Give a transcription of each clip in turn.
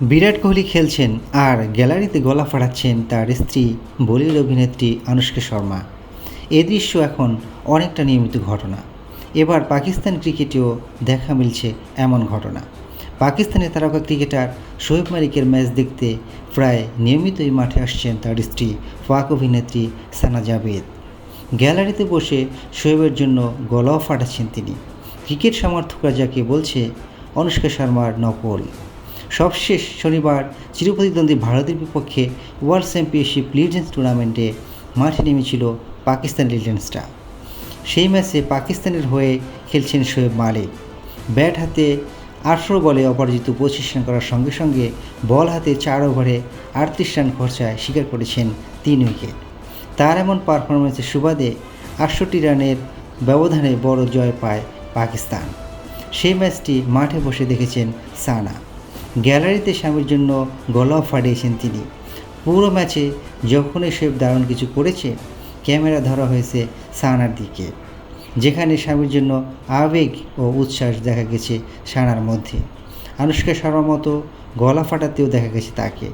বিরাট কোহলি খেলছেন আর গ্যালারিতে গলা ফাটাচ্ছেন তার স্ত্রী, বলিউড অভিনেত্রী আনুষ্কা শর্মা। এ দৃশ্য এখন অনেকটা নিয়মিত ঘটনা। এবার পাকিস্তান ক্রিকেটেও দেখা মিলছে এমন ঘটনা। পাকিস্তানের তারকা ক্রিকেটার শোয়েব মালিকের ম্যাচ দেখতে প্রায় নিয়মিতই মাঠে আসছেন তার স্ত্রী, পাক অভিনেত্রী সানা জাভেদ। গ্যালারিতে বসে শোয়েবের জন্য গলাও ফাটাচ্ছেন তিনি। ক্রিকেট সমর্থকরা যাকে বলছে অনুষ্কা শর্মার নকল। সবশেষ শনিবার চিরপ্রতিদ্বন্দ্বী ভারতের বিপক্ষে ওয়ার্ল্ড চ্যাম্পিয়নশিপ লিডেন্স টুর্নামেন্টে মাঠে নেমেছিল পাকিস্তান লিজেন্সরা সেই ম্যাচে পাকিস্তানের হয়ে খেলছেন শোয়েব মালিক। ব্যাট হাতে আঠেরো বলে অপরাজিত পঁচিশ রান করার সঙ্গে সঙ্গে বল হাতে চার ওভারে আটত্রিশ রান খরচায় স্বীকার করেছেন তিন উইকেট। তার এমন পারফরমেন্সের সুবাদে আটষট্টি রানের ব্যবধানে বড় জয় পায় পাকিস্তান। সেই ম্যাচটি মাঠে বসে দেখেছেন সানা। গ্যালারিতে স্বামীর জন্য গলাও ফাটিয়েছেন তিনি। পুরো ম্যাচে যখনই শেফ দারুণ কিছু করেছে, ক্যামেরা ধরা হয়েছে সানার দিকে, যেখানে স্বামীর জন্য আবেগ ও উচ্ছ্বাস দেখা গেছে সানার মধ্যে। আনুষ্কা শর্মার মতো গলা ফাটাতেও দেখা গেছে তাকে।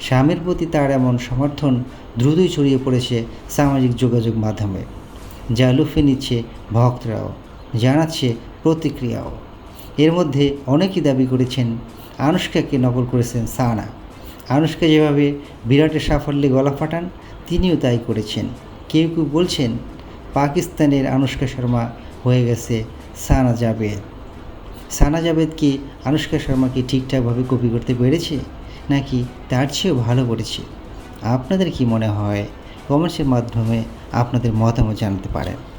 স্বামীর প্রতি তার এমন সমর্থন দ্রুতই ছড়িয়ে পড়েছে সামাজিক যোগাযোগ মাধ্যমে, যা লুফে নিচ্ছে ভক্তরাও, জানাচ্ছে প্রতিক্রিয়াও। এর মধ্যে অনেকেই দাবি করেছেন আনুষ্কাকে নকল করেছেন সানা। আনুষ্কা যেভাবে বিরাটের সাফল্যে গলা ফাটান, তিনিও তাই করেছেন। কেউ কেউ বলছেন, পাকিস্তানের আনুষ্কা শর্মা হয়ে গেছে সানা জাভেদ সানা জাভেদ কি আনুষ্কা শর্মাকে ঠিকঠাকভাবে কপি করতে পেরেছে, নাকি তার চেয়েও ভালো করেছে? আপনাদের কি মনে হয়? কমেন্টসের মাধ্যমে আপনাদের মতামত জানাতে পারেন।